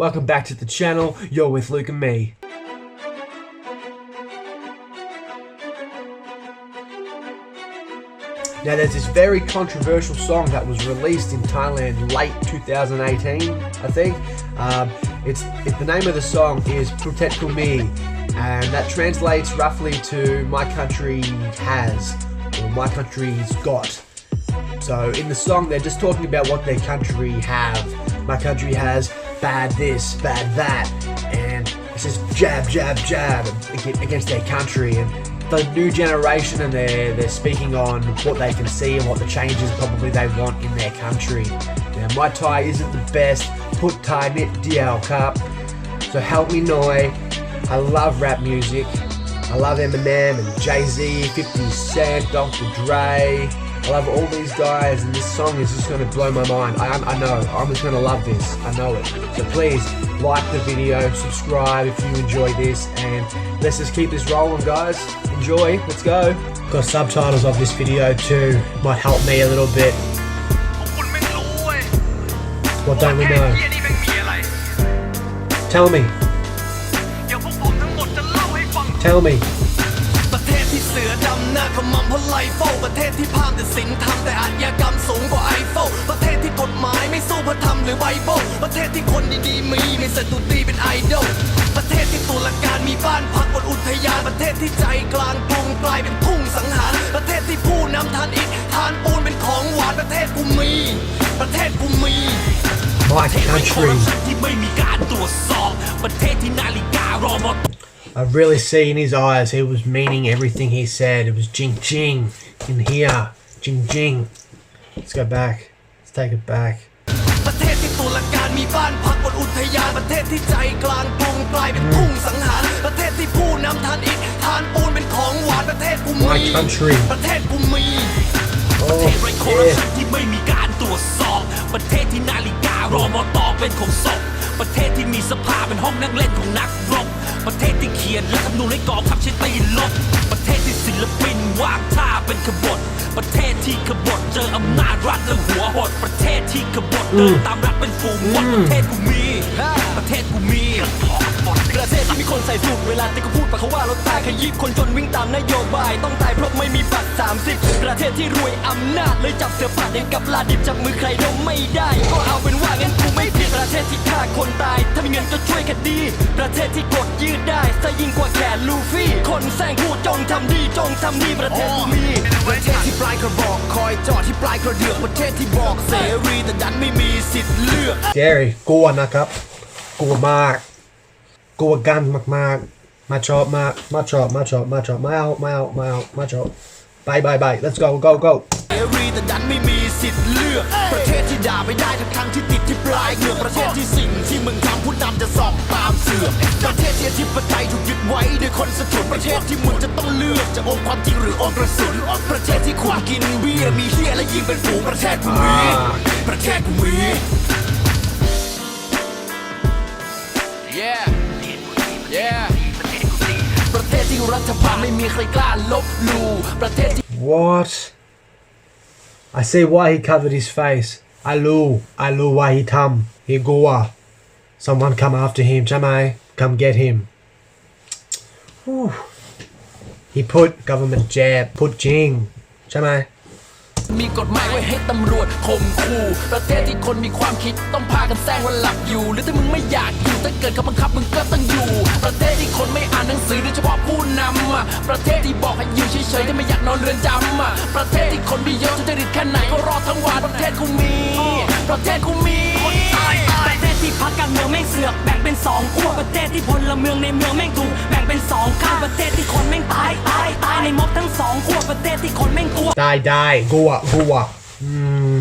Welcome back to the channel. You're with Luke and me. Now, there's this very controversial song that was released in Thailand late 2018, I think. Um, it's it, the name of the song is Protect Me, and that translates roughly to "My country has" or "My country's got." So in the song, they're just talking about what their country have. My country has bad this, bad that, and it's just jab, jab, jab against their country. And the new generation, and they're they're speaking on what they can see and what the changes probably they want in their country. Now, my Thai isn't the best. Put Thai nit DL cup. So help me Noi. I love rap music. I love Eminem and Jay Z, 50 Cent, Dr. Dre. I love all these guys, and this song is just going to blow my mind. I, I know, I'm just going to love this. I know it. So please like the video, subscribe if you enjoy this, and let's just keep this rolling, guys. Enjoy. Let's go. Got subtitles of this video too. Might help me a little bit. What don't we know? Tell me. Tell me. ประเทศที่เสือดำหน้าขมำเพราะไลโฟประเทศที่พามแต่สินธรรมแต่อาชญากรรมสูงกว่าไอโฟประเทศที่กฎหมายไม่สู้พระธรรมหรือไบเบิลประเทศที่คนดีๆมีมีสตุตีเป็นไอดอลประเทศที่ตุลาการมีบ้านพักบนอุทยานประเทศที่ใจกลางกรุงกลายเป็นทุ่งสังหารประเทศที่ผู้นำทานอิฐทานปูนเป็นของหวานประเทศกูมี ประเทศกูมี My คอร์ country. รัปชันที่ไม่มีการตรวจสอบ ประเทศที่นาฬิการอมอ I really see in his eyes he was meaning everything he said. It was jing jing in here. Jing jing. Let's go back. Let's take it back. ประเทศที่ตุลาการมีบ้านพักบนอุทยานประเทศที่ใจกลางกรุงกลายเป็นทุ่งสังหาร ประเทศที่ผู้นำทานอิฐทานปูนเป็นของหวานประเทศกูมี My country ประเทศกูมี Oh, ไร้คอร์รัป yeah. ชันที่ไม่มีการตรวจสอบ ประเทศที่นาฬิการอมอตอเป็นของศพประเทศที่มีสภาเป็นห้องนั่งเล่นของนักรบ ประเทศที่เขียนและคำนูนให้กองทัพใช้ตีนลบประเทศที่ศิลปินวางท่าเป็นขบฏประเทศที่ขบฏเจออำนาจรัฐและหัวหดประเทศที่ขบฏเดินตามรัฐเป็นฝูงหมดประเทศกูมี ประเทศกูมีประเทศที่มีคนใส่สูตรเวลาแต่ก็พูดปะเขาว่ารถตายขยีบคนจนวิ่งตามนโยบาย ต้องตายเพราะไม่มีบัตร30 ประเทศที่รวยอำนาจเลยจับเสือป่ายังกับลาดิบจับมือใครดมไม่ได้ ก็เอาเป็นว่างั้นกูไม่ผิดประเทศที่ฆ่าคนตาย ถ้ามีเงินก็ช่วยคดี ประเทศที่กดยืดได้ซะยิ่งกว่าแขนลูฟี่ คนแซงพูดจงทำดีจงทำดีประเทศกูมีประเทศที่ปลายกระบอกคอยจอดที่ปลายกระเดือกประเทศที่บอกเสรีแต่ดันไม่มีสิทธิ์เลือก Gary กลัวนะครับ กลัวมากกลัวกันมากๆมาชอบมากมาชอบมาชอบมาชอบมาเอามาเอามาเอามาชอบ bye bye bye let's go go go เสรีแต่ดันไม่มีสิทธิ์เลือก ประเทศที่ด่าไม่ได้ทั้งทั้งๆที่ติดที่ปลายเหงือกประเทศที่สิ่งที่มึงทำผู้นำจะสอบตามเสือกประเทศที่อธิปไตยถูกยึดไว้ด้วยคนสะทุนประเทศที่มึงจะต้องเลือกจะอมความจริงหรืออมกระสุนประเทศที่คุณกินเบียร์มีเฮียและยิงเป็นฝูงประเทศกูมีประเทศกูมี yeah yeah ประเทศที่รัฐบาลไม่มีใครกล้าลบหลู่ประเทศที่ what I see why he covered his face I knew I knew why he come he go someone come after him ใช่ไหม come get him Whew. he put government jab put jing ใช่ไห มีกฎหมายไว้ให้ตำรวจข่มขู่ประเทศที่คนมีความคิดต้องพากันแซงว่าหลับอยู่ หรือถ้ามึงไม่อยากอยู่ถ้าเกิดเขาบังคับมึงก็ต้องอยู่ ประเทศที่คนไม่อ่านหนังสือโดยเฉพาะผู้นำอะประเทศที่บอกให้อยู่เฉยๆถ้าไม่อยากนอนเรือนจำอะประเทศที่คนมีเยอะทุจริตแค่ไหนก็รอทั้งวันประเทศกูมี ประเทศกูมีประเทศที่พักการเมืองแม่งเสือกแบ่งเป็นสองขั้วประเทศที่พลเมืองในเมืองแม่งถูกแบ่ง องข้างประเทศที่คนแม่งตายตายตายในม็อบทั้งสองขั้วประเทศที่คนแม่งกลัวได้ได้กลัวกลัวอื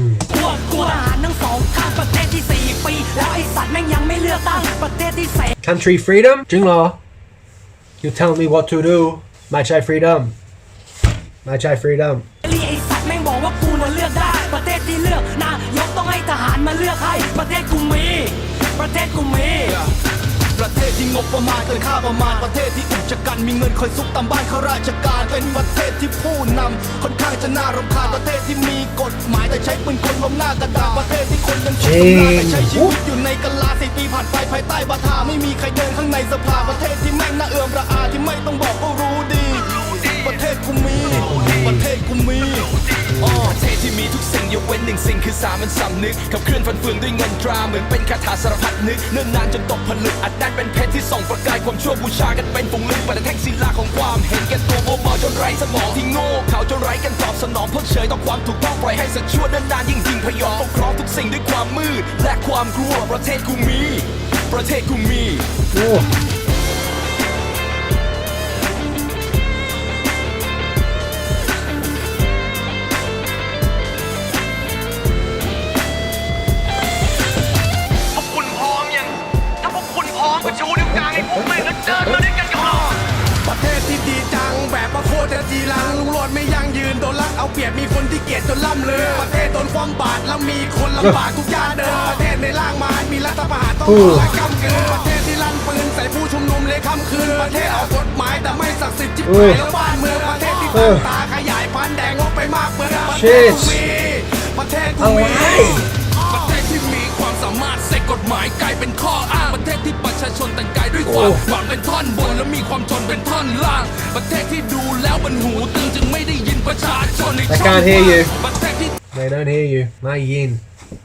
มกลัวกลัวทหารทั้งสองข้างประเทศที่สี่ปีแล้วไอสัตว์แม่งยังไม่เลือกตั้งประเทศที่เส country freedom จริงเหรอ you tell me what to do ไม่ใช่ freedom ไม่ใช่ freedom รีไอสัตว์แม่งบอกว่ากูน่ะเลือกได้ ประเทศที่เลือกนายกต้องให้ทหารมาเลือกให้ ประเทศกูมี ประเทศกูมี ประเทศที่งบประมาณเกินค่าประมาณประเทศที่อุกชะกันมีเงินคอยซุกตามบ้านข้าราชการเป็นประเทศที่ผู้นำค่อนข้างจะน่ารำคาญประเทศที่มีกฎหมายแต่ใช้ปืนกลล้มหน้ากระดาษประเทศที่คนยังช้อำนาแต่ใช้ชีวิตอยู่ในกะลาสี่ปีผ่านไปภายใต้บาทาไม่มีใครเดินข้างในสภาประเทศที่แม่งน่าเอื่อมระอาที่ไม่ต้องบอกก็รู้ดี ประเทศกูมี เว้นหนึ่งสิ่งคือสามัญสำนึกขับเคลื่อนฟันเฟืองด้วยเงินตราเหมือนเป็นคาถาสารพัดนึกเนิ่นนานจนตกผลึกอัดแน่นเป็นเพชรที่ส่องประกายความชั่วบูชากันเป็นฝูงลึกแต่แท่งศิลาของความเห็นแก่ตัวโมเมาจนไร้สมองที่โง่เขาจนไร้กันตอบสนองเพิกเฉยต่อความถูกต้องปล่อยให้สัตว์ชั่วเดินนานยิ่งยิงพยองปกครองทุกสิ่งด้วยความมืดและความกลัวประเทศกูมี ประเทศกูมี จะจีรังลุงโลดไม่ยั่งยืนโดนลักเอาเปรียบมีคนที่เกลียดจนล่ำเลือประเทศโดนความบาดแล้วมีคนลำบากทุกย่านเดินประเทศในร่างมารมีรัฐประหารต้องรอและกำเกินประเทศที่ลั่นปืนใส่ผู้ชุมนุมเลยค่ำคืนประเทศเอากฎหมายแต่ไม่ศักดิ์สิทธิ์จิบหายแล้วบ้านเมืองประเทศที่ตั้งตาขยายพันธุ์แดงงบไปมากเมืองประเทศกูมีประเทศกูมีประเทศที่มีความสามารถเสกกฎหมายกลายเป็นข้ออ้างประเทศที่ประชาชนแต่งกายด้วยความหวังเป็นท่อนบนและมีความจนเป็นท่อนล่าง ประเทศที่ดูแล้วมันหูตึงจึงไม่ได้ยินประชาชนใน I ช่อง can't hear you ประเทศที่ They don't hear you ไม่ยิน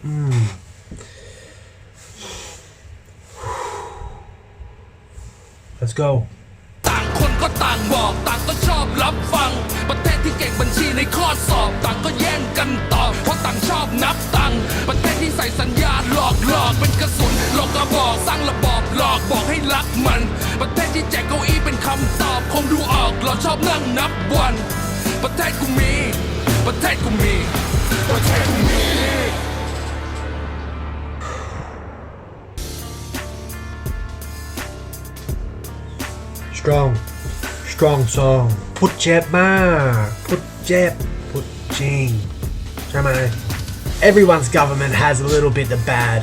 อืม Let's go ต่างคนก็ต่างบอกต่างก็ชอบรับฟัง ประเทศที่เก่งบัญชีในข้อสอบ ต่างก็แย่งกันตอบเพราะต่างชอบนับตังค์ประเทศที่ใส่สัญญาหลอกหลอกเป็นกระสุนหลอกกระบอกสร้างระบอบหลอกบอกให้รักมัน ประเทศที่แจกเก้าอี้เป็นคำตอบคงดูออก เราชอบนั่งนับวัน ประเทศกูมี ประเทศกูมี ประเทศกูมี strong strong song พุทธเจ็บมากพุทธเจ็บพุทธจริงใช่ไหม Everyone's government has a little bit of bad.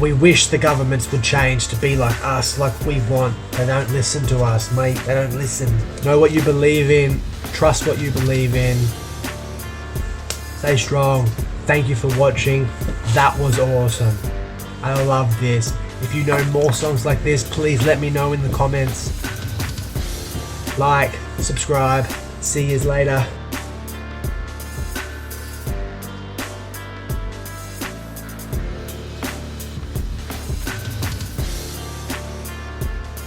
we wish the governments would change to be like us, like we want. They don't listen to us, mate. They don't listen. Know what you believe in. Trust what you believe in. Stay strong. Thank you for watching. That was awesome. I love this. If you know more songs like this, please let me know in the comments like, subscribe. See you later.